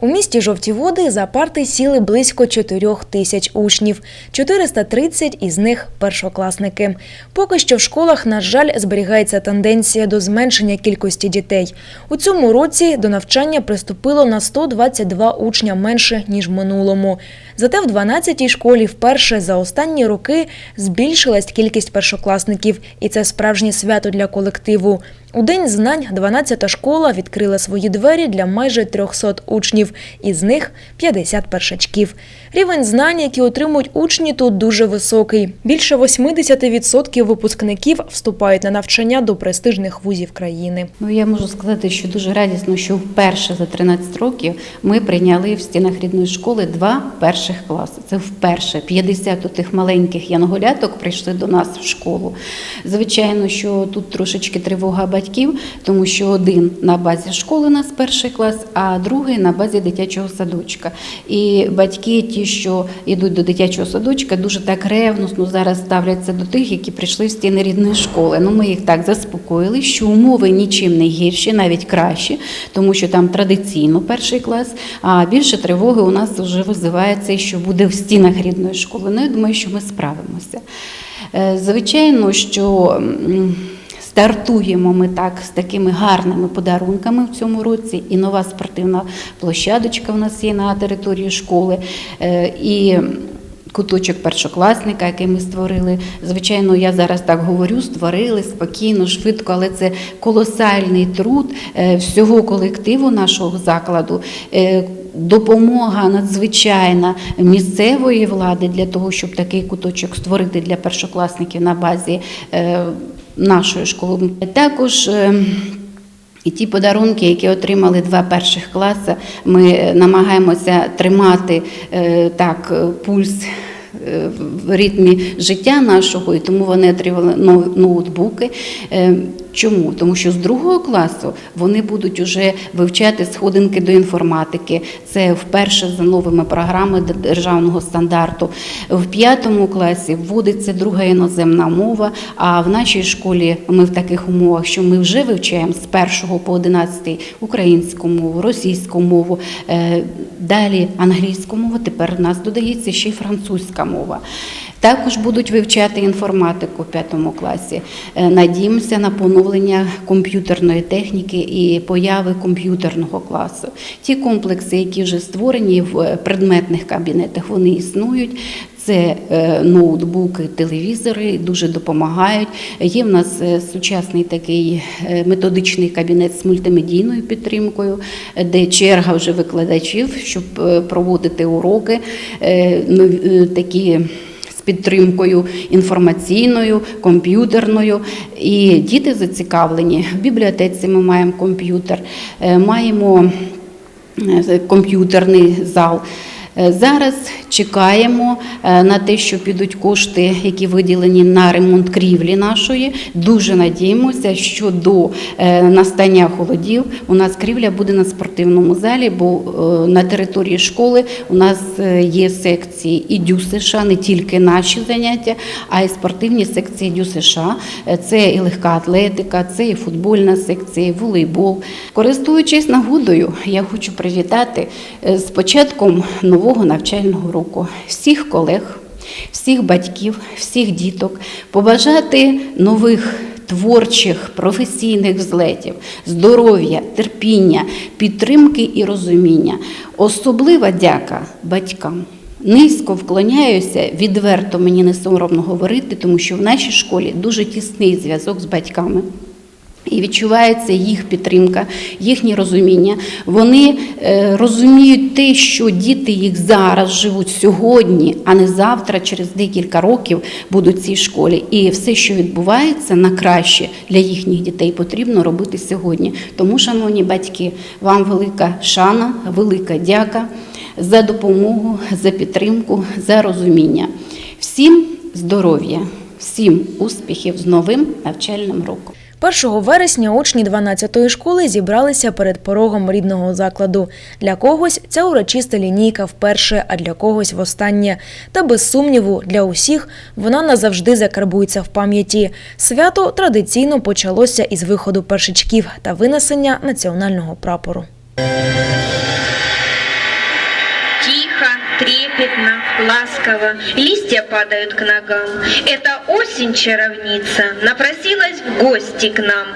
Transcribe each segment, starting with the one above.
У місті Жовті Води за парти сіли близько 4 тисяч учнів. 430 із них першокласники. Поки що в школах, на жаль, зберігається тенденція до зменшення кількості дітей. У цьому році до навчання приступило на 122 учня менше, ніж в минулому. Зате в 12-й школі вперше за останні роки збільшилась кількість першокласників, і це справжнє свято для колективу. У День знань 12-та школа відкрила свої двері для майже 300 учнів, із них 50 першачків. Рівень знань, які отримують учні, тут дуже високий. Більше 80% випускників вступають на навчання до престижних вузів країни. Ну, я можу сказати, що дуже радісно, що вперше за 13 років ми прийняли в стінах рідної школи два перших класи. Це вперше 50 тих маленьких янголяток прийшли до нас в школу. Звичайно, що тут трошечки тривога батьків, тому що один на базі школи у нас перший клас, а другий на базі дитячого садочка. І батьки, ті, що йдуть до дитячого садочка, дуже так ревносно зараз ставляться до тих, які прийшли в стіни рідної школи. Ну, ми їх так заспокоїли, що умови нічим не гірші, навіть кращі, тому що там традиційно перший клас, а більше тривоги у нас вже визивається, що буде в стінах рідної школи. Ну, я думаю, що ми справимося. Е, Звичайно, що. Стартуємо ми так з такими гарними подарунками в цьому році. І нова спортивна площадочка в нас є на території школи. Е, І куточок першокласника, який ми створили. Звичайно, я зараз так говорю, створили спокійно, швидко, але це колосальний труд е, всього колективу нашого закладу. Е, Допомога надзвичайна місцевої влади для того, щоб такий куточок створити для першокласників на базі нашої школи. Також е, і ті подарунки, які отримали два перших класи, ми намагаємося тримати е, так пульс. е, В ритмі життя нашого, і тому вони отримали ноутбуки. Чому? Тому що з другого класу вони будуть вже вивчати сходинки до інформатики. Це вперше за новими програмами державного стандарту. В п'ятому класі вводиться друга іноземна мова. А в нашій школі ми в таких умовах, що ми вже вивчаємо з першого по одинадцятий українську мову, російську мову, е, далі англійську мову. Тепер в нас додається ще й французька мова. Також будуть вивчати інформатику в п'ятому класі. Е, Надіємося на поновлення комп'ютерної техніки і появи комп'ютерного класу. Ті комплекси, які вже створені в е, предметних кабінетах, вони існують. Це е, ноутбуки, телевізори дуже допомагають. Є в нас сучасний такий методичний кабінет з мультимедійною підтримкою, де черга вже викладачів, щоб проводити уроки. Такі підтримкою інформаційною, комп'ютерною. І діти зацікавлені. В бібліотеці ми маємо комп'ютер, е, маємо е, комп'ютерний зал. Е, Зараз чекаємо е, на те, що підуть кошти, які виділені на ремонт крівлі нашої. Дуже надіємося, що до е, настання холодів у нас крівля буде на спортивному залі, бо на території школи у нас є секції і ДЮСШ, не тільки наші заняття, а й спортивні секції ДЮСШ. Е, Це і легка атлетика, це і футбольна секція, і волейбол. Користуючись нагодою, я хочу привітати з початком нового навчального року всіх колег, всіх батьків, всіх діток, побажати нових. Творчих професійних злетів, здоров'я, терпіння, підтримки і розуміння. Особлива дяка батькам. Низько вклоняюся, відверто мені не соромно говорити, тому що в нашій школі дуже тісний зв'язок з батьками. І відчувається їх підтримка, їхнє розуміння. Вони е, розуміють те, що діти їх зараз живуть сьогодні, а не завтра, через декілька років будуть в цій школі. І все, що відбувається на краще для їхніх дітей, потрібно робити сьогодні. Тому, шановні батьки, вам велика шана, велика дяка за допомогу, за підтримку, за розуміння. Всім здоров'я, всім успіхів з новим навчальним роком. 1 вересня учні 12-ї школи зібралися перед порогом рідного закладу. Для когось ця урочиста лінійка вперше, а для когось востаннє. Та без сумніву, для усіх вона назавжди закарбується в пам'яті. Свято традиційно почалося із виходу першичків та винесення національного прапору. Трепетно, ласково, листья падают к ногам. Эта осень-чаровница напросилась в гости к нам.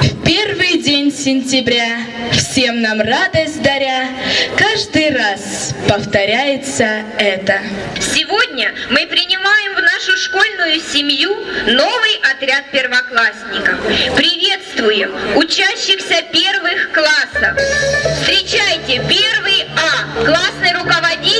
В первый день сентября, всем нам радость даря, каждый раз повторяется это. Сегодня мы принимаем в нашу школьную семью новый отряд первоклассников. Приветствуем учащихся первых классов. Встречайте первый А, классный руководитель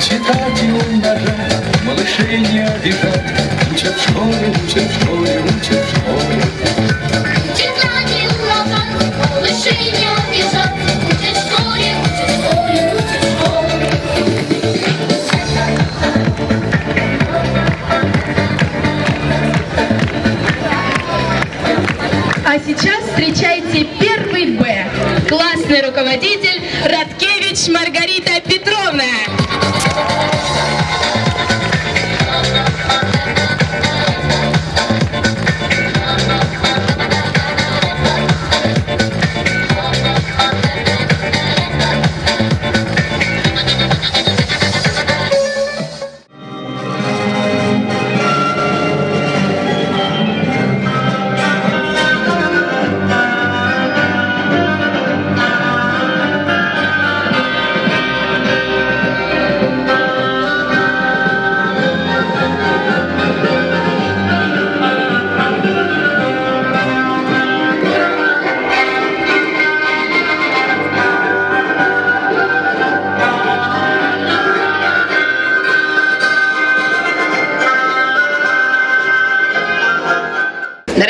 Читать и умножать, малышей не обижать. Учат в школе, учат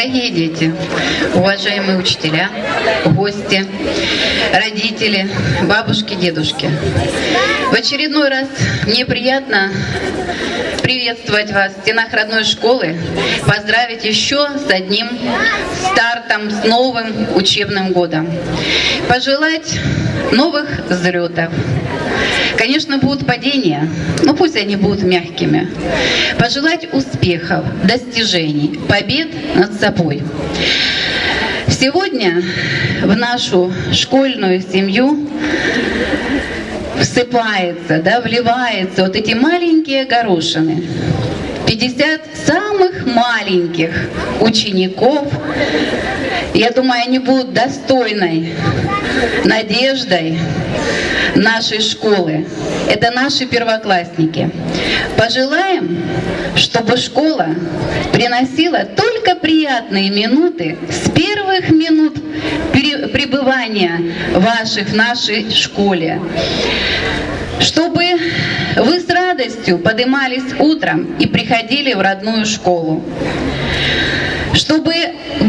Дорогие дети, уважаемые учителя, гости, родители, бабушки, дедушки. В очередной раз мне приятно приветствовать вас в стенах родной школы, поздравить еще с одним стартом, с новым учебным годом. Пожелать новых взлетов. Конечно, будут падения, но пусть они будут мягкими. Пожелать успехов, достижений, побед над собой. Сегодня в нашу школьную семью всыпается, да, вливается вот эти маленькие горошины. 50 самых маленьких учеников. Я думаю, они будут достойной надеждой нашей школы. Это наши первоклассники. Пожелаем, чтобы школа приносила только приятные минуты с первых минут пребывания ваших в нашей школе. Чтобы вы с радостью поднимались утром и приходили в родную школу. Чтобы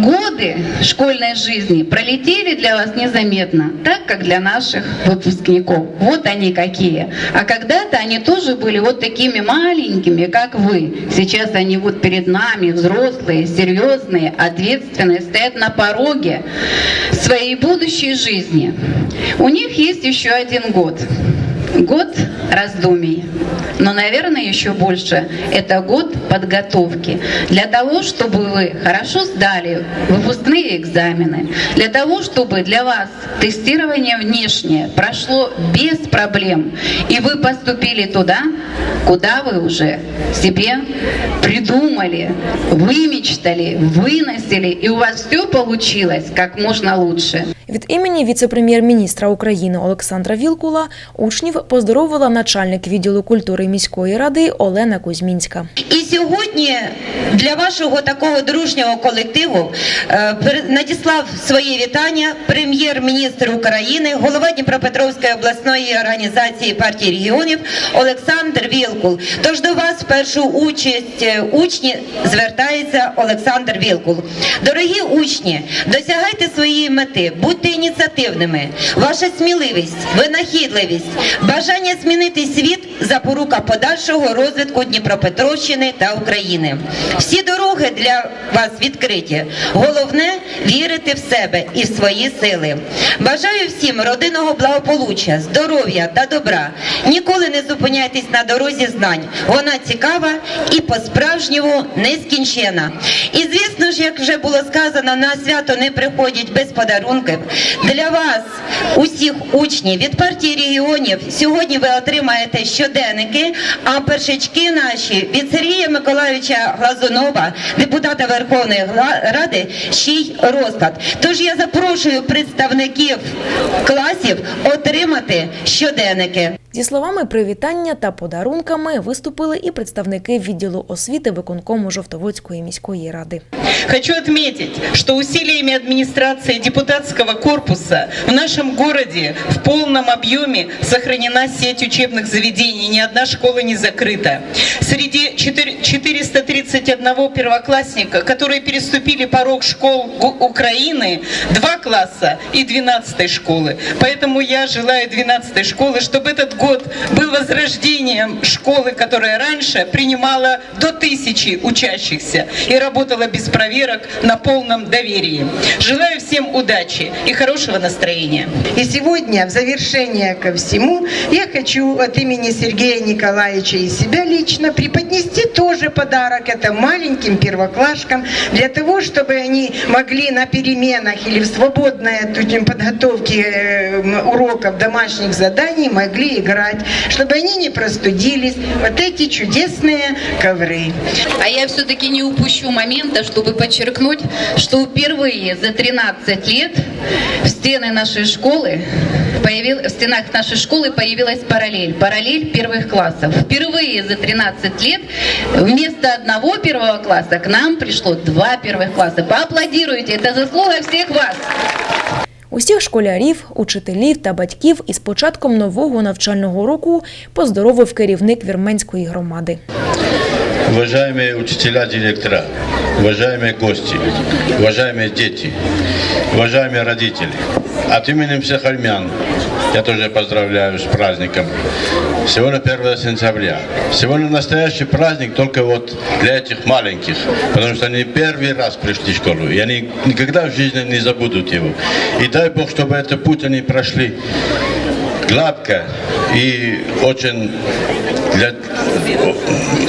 годы школьной жизни пролетели для вас незаметно, так как для наших выпускников. Вот они какие. А когда-то они тоже были вот такими маленькими, как вы. Сейчас они вот перед нами, взрослые, серьезные, ответственные, стоят на пороге своей будущей жизни. У них есть еще один год. Год раздумий. Но, наверное, еще больше это год подготовки. Для того, чтобы вы хорошо сдали выпускные экзамены, для того, чтобы для вас тестирование внешнее прошло без проблем, и вы поступили туда, куда вы уже себе придумали, вымечтали, выносили, и у вас все получилось как можно лучше. Від імені віце-прем'єр-міністра України Олександра Вілкула учнів поздоровила начальник відділу культури міської ради Олена Кузьмінська. І сьогодні для вашого такого дружнього колективу е, надіслав свої вітання прем'єр-міністр України, голова Дніпропетровської обласної організації партії регіонів Олександр Вілкул. Тож до вас в першу участь е, учні звертається Олександр Вілкул. Дорогі учні, досягайте своєї мети, будьте ініціативними. Ваша сміливість, винахідливість, Бажання змінити світ запорука подальшого розвитку Дніпропетровщини та України. Всі дороги для вас відкриті. Головне вірити в себе і в свої сили. Бажаю всім родинного благополуччя, здоров'я та добра. Ніколи не зупиняйтесь на дорозі знань. Вона цікава і по-справжньому нескінчена. І звісно ж, як вже було сказано, на свято не приходять без подарунків. Для вас, усіх учнів від партії регіонів, сьогодні ви отримаєте щоденники, а першачки наші від Сергія Миколаївича Глазунова, депутата Верховної Ради, ще й розклад. Тож я запрошую представників класів отримати щоденники. Зі словами привітання та подарунками виступили і представники відділу освіти виконкому Жовтоводської міської ради. Хочу отметить, что усилиями администрации депутатского корпуса в нашем городе в полном объеме сохранена сеть учебных заведений, ни одна школа не закрыта. Среди четыре- 431 первоклассника, которые переступили порог школ Гу- Украины, два класса и 12 школы. Поэтому я желаю 12 школы, чтобы этот год был возрождением школы, которая раньше принимала до тысячи учащихся и работала без проверок на полном доверии. Желаю всем удачи и хорошего настроения. И сегодня, в завершение ко всему, я хочу от имени Сергея Николаевича и себя лично преподнести тоже подарок. Это маленьким первоклашкам, для того, чтобы они могли на переменах или в этим подготовки э, уроков, домашних заданий могли играть, чтобы они не простудились. Вот эти чудесные ковры. А я все-таки не упущу момента, чтобы подчеркнуть, что впервые за 13 лет в стены нашей школы появил, в стенах нашей школы появилась параллель, параллель первых классов. Впервые за 13 лет вместо одного первого класса к нам пришло два первых класса. Поаплодируйте, это заслуга всех вас. Усіх школярів, учителів та батьків із початком нового навчального року поздоровив керівник вірменської громади. Уважаемые учителя, директора, уважаемые гости, уважаемые дети, уважаемые родители, от имени всех армян я тоже поздравляю с праздником. Сегодня 1 сентября. Сегодня настоящий праздник только вот для этих маленьких, потому что они первый раз пришли в школу, и они никогда в жизни не забудут его. И дай Бог, чтобы этот путь они прошли гладко и очень, для,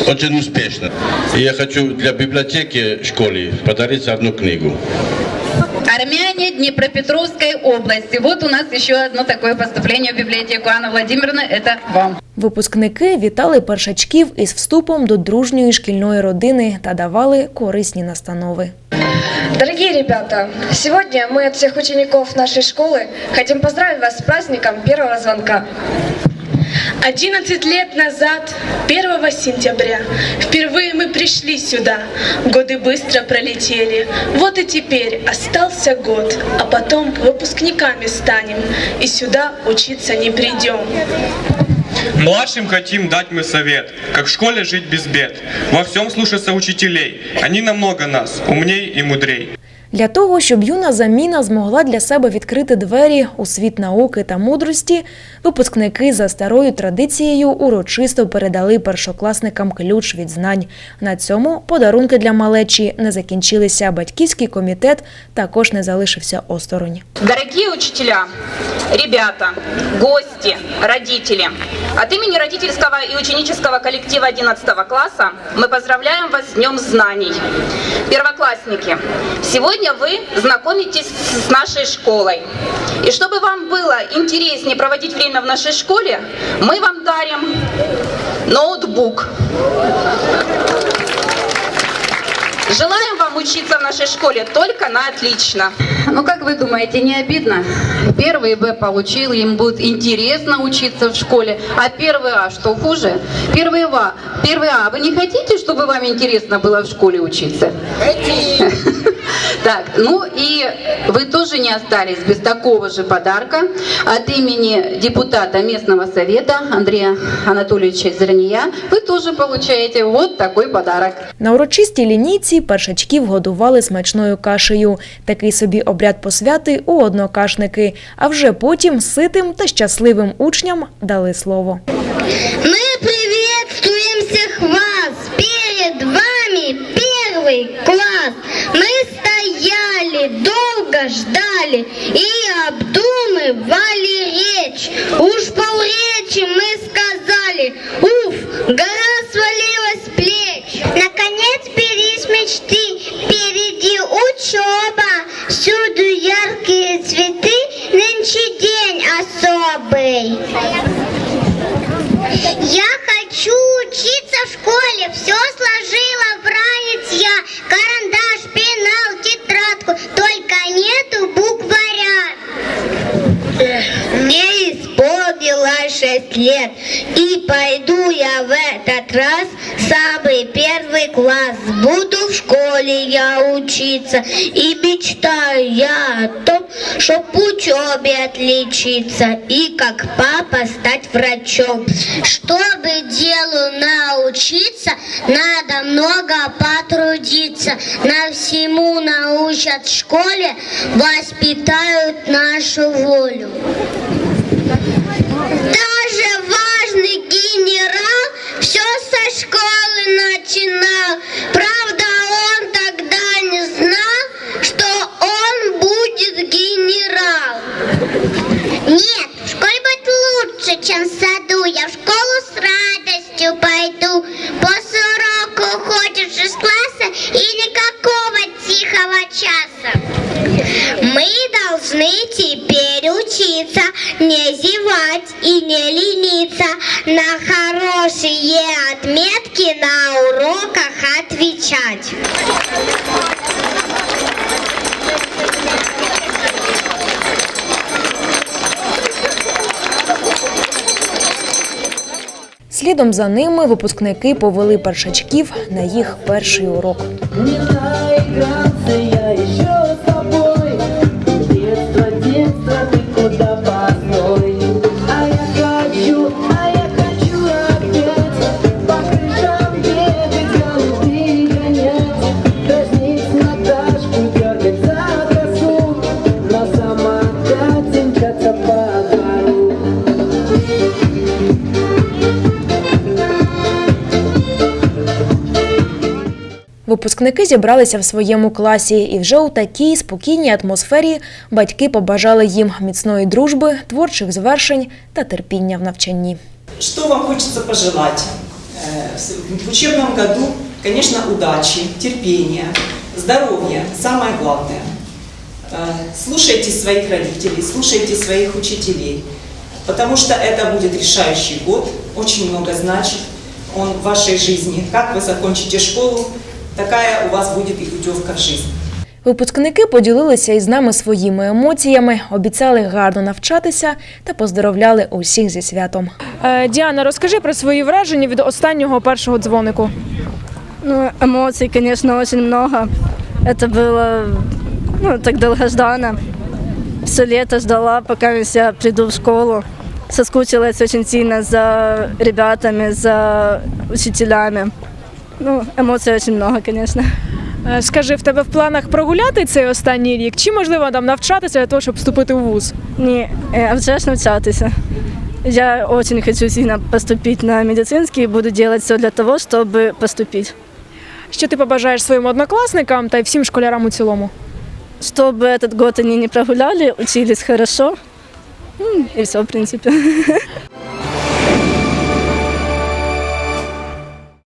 очень успешно. И я хочу для библиотеки школы подарить одну книгу. Армяне Днепропетровской области. Вот у нас еще одно такое поступление в библиотеку Анна Владимировна. Это вам. Випускники вітали першачків із вступом до дружньої шкільної родини та давали корисні настанови. Дорогие ребята, сегодня мы от всех учеников нашей школы хотим поздравить вас с праздником первого звонка. 11 лет назад, 1 сентября, впервые мы пришли сюда. Годы быстро пролетели. Вот и теперь остался год, а потом выпускниками станем и сюда учиться не придем. Младшим хотим дать мы совет, как в школе жить без бед. Во всем слушаться учителей, они намного нас, умней и мудрей. Для того, щоб юна заміна змогла для себе відкрити двері у світ науки та мудрості, випускники за старою традицією урочисто передали першокласникам ключ від знань. На цьому подарунки для малечі не закінчилися. Батьківський комітет також не залишився осторонь. Дорогие учителя, ребята, гости, родители, от имени родительского и ученического коллектива 11 класса мы поздравляем вас с Днем Знаний. Первоклассники, сегодня вы знакомитесь с нашей школой. И чтобы вам было интереснее проводить время в нашей школе, мы вам дарим ноутбук. Желаем вам учиться в нашей школе только на отлично. Ну, как вы думаете, не обидно? Первый Б получил, им будет интересно учиться в школе, а первый А что хуже? Первый А, первый А, вы не хотите, чтобы вам интересно было в школе учиться? Так, ну и вы тоже не остались без такого же подарка от имени депутата местного совета Андрея Анатольевича Зерния. Вы тоже получаете вот такой подарок. На урочистій лінійці першачків годували смачною кашею. Такий собі обряд посвяти у однокашники. А вже потім ситим та щасливим учням дали слово. Мы приветствуем всех вас! Перед вами первый ждали и обдумывали речь. Уж полречи мы сказали, уф, гора свалилась с плеч. Наконец сбились мечты, впереди учеба, всюду яркие цветы, нынче день особый. Я я учиться, и мечтаю я о том, чтоб учебе отличиться, и как папа стать врачом. Чтобы делу научиться, надо много потрудиться. На всему научат в школе, воспитают нашу волю. Даже важный генерал все со школы начинал. Правда, он тогда не знал, что он будет генерал. Нет, в школе будет чем в саду. Я в школу с радостью пойду. После урока уходишь из класса и никакого тихого часа. Мы должны теперь учиться, не зевать и не лениться, на хорошие отметки на уроках отвечать. Слідом за ними випускники повели першачків на їх перший урок. Випускники зібралися в своєму класі, і вже у такій спокійній атмосфері батьки побажали їм міцної дружби, творчих звершень та терпіння в навчанні. Что вам хочется пожелать? Э, В учебном году, конечно, удачи, терпения, здоровья, самое главное. Э, Слушайте своих родителей, слушайте своих учителей, потому что это будет решающий год, очень много значит он в вашей жизни. Как вы закончите школу, такая у вас будет и путевка в жизнь. Випускники поділилися із нами своїми емоціями, обіцяли гарно навчатися та поздоровляли усіх зі святом. Е, Діана, розкажи про свої враження від останнього першого дзвонику. Ну, эмоций, конечно, очень много. Это было ну, так долгожданно. Все лето ждала, пока я приду в школу. Соскучилась очень сильно за ребятами, за учителями. Ну, эмоций очень много, конечно. Е, Скажи, в тебе в планах прогуляти цей останній рік, чи можливо там навчатися для того, щоб вступити в вуз? Ні, е, а вже ж навчатися. Я очень хочу сильно поступить на медицинский и буду делать все для того, чтобы поступить. Що ти побажаєш своїм однокласникам та й всім школярам у цілому? Чтобы этот год они не прогуляли, учились хорошо. М, И все, в принципе.